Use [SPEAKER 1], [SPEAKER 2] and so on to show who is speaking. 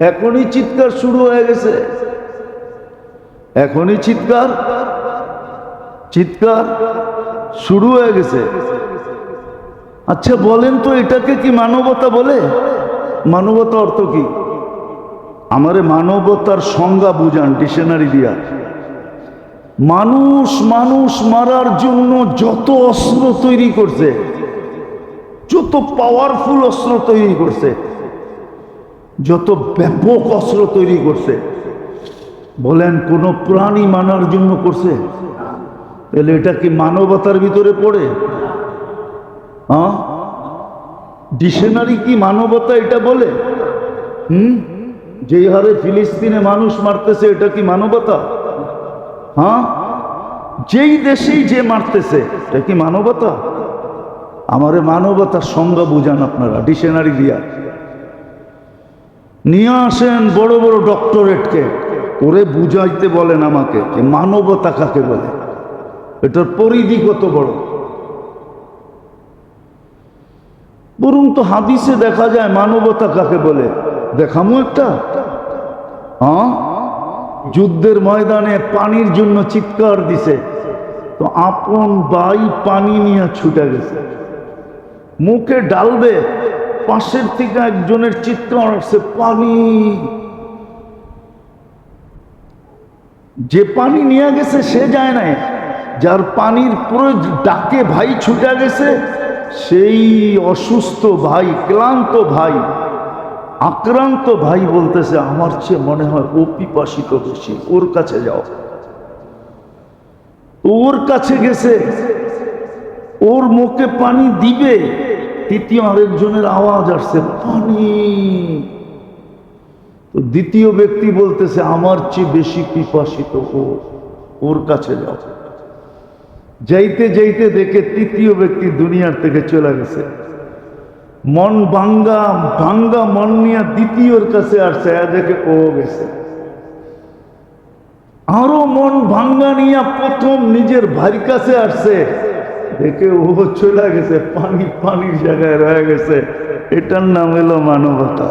[SPEAKER 1] এখনই চিৎকার শুরু হয়ে গেছে। এখনই চিৎকার চিৎকার শুরু হয়ে গেছে। আচ্ছা বলেন তো এটাকে কি মানবতা বলে? মানবতা অর্থ কি? আমারে মানবতার সংজ্ঞা বুঝান, ডিকশনারি দিয়া। মানুষ মানুষ মারার জন্য যত অস্ত্র তৈরি করছে, যত পাওয়ারফুল অস্ত্র তৈরি করছে যত ব্যাপক অস্ত্র তৈরি করছে, বলেন কোন প্রাণী মানার জন্য করছে? তাহলে এটা কি মানবতার ভিতরে পড়ে? হ্যাঁ? কি মানবতা এটা বলে? হুম? যেই হারে ফিলিস্তিনে মানুষ মারতেছে, এটা কি মানবতা? হ্যাঁ? যেই দেশেই যে মারতেছে, এটা কি মানবতা? আমারে মানবতার সংজ্ঞা বুঝান আপনারা, ডিকশনারি দিয়া। নিয়ে আসেন বড় বড় ডক্টরেটকে। ওরে বুঝাইতে বলেন আমাকে মানবতা কাকে বলে? এটার পরিধি কত বড়? বরং তো হাদিসে দেখা যায় মানবতা কাকে বলে? দেখামো একটা। হ্যাঁ? যুদ্ধের ময়দানে পানির জন্য চিৎকার দিছে। তো আপন বাই পানি নিয়ে ছুটে গেছে। মুখে ডালবে। পাশের থেকে একজনের চিৎকার আসছে পানি। যে পানি নিয়ে গেছে, সে যায় নাই। যার পানির পুরো ডাকে ভাই ছুটে গেছে, সেই অসুস্থ ভাই, ক্লান্ত ভাই, আক্রান্ত ভাই বলতেছে, আমার চেয়ে মনে হয় ও পিপাসিত বেশি, ওর কাছে যাও। ওর কাছে গেছে, ওর মুখে পানি দিবে। তৃতীয় আরেকজনের আওয়াজ আসছে পানি তো দ্বিতীয় ব্যক্তি বলতেছে, আমার চেয়ে বেশি পিপাসিত ওর কাছে যাও। যাইতে যাইতে দেখে তৃতীয় ব্যক্তি দুনিয়ার থেকে চলে গেছে। মন ভাঙ্গা ভাঙ্গা মন নিয়ে দ্বিতীয়র কাছে আসছে দেখে ও গেছে। আরও মন ভাঙ্গা নিয়ে প্রথম নিজের ভাইয়ের কাছে আসছে। দেখে ও চলে গেছে পানি পানির জায়গায় রয়ে গেছে এটার নাম এলো মানবতা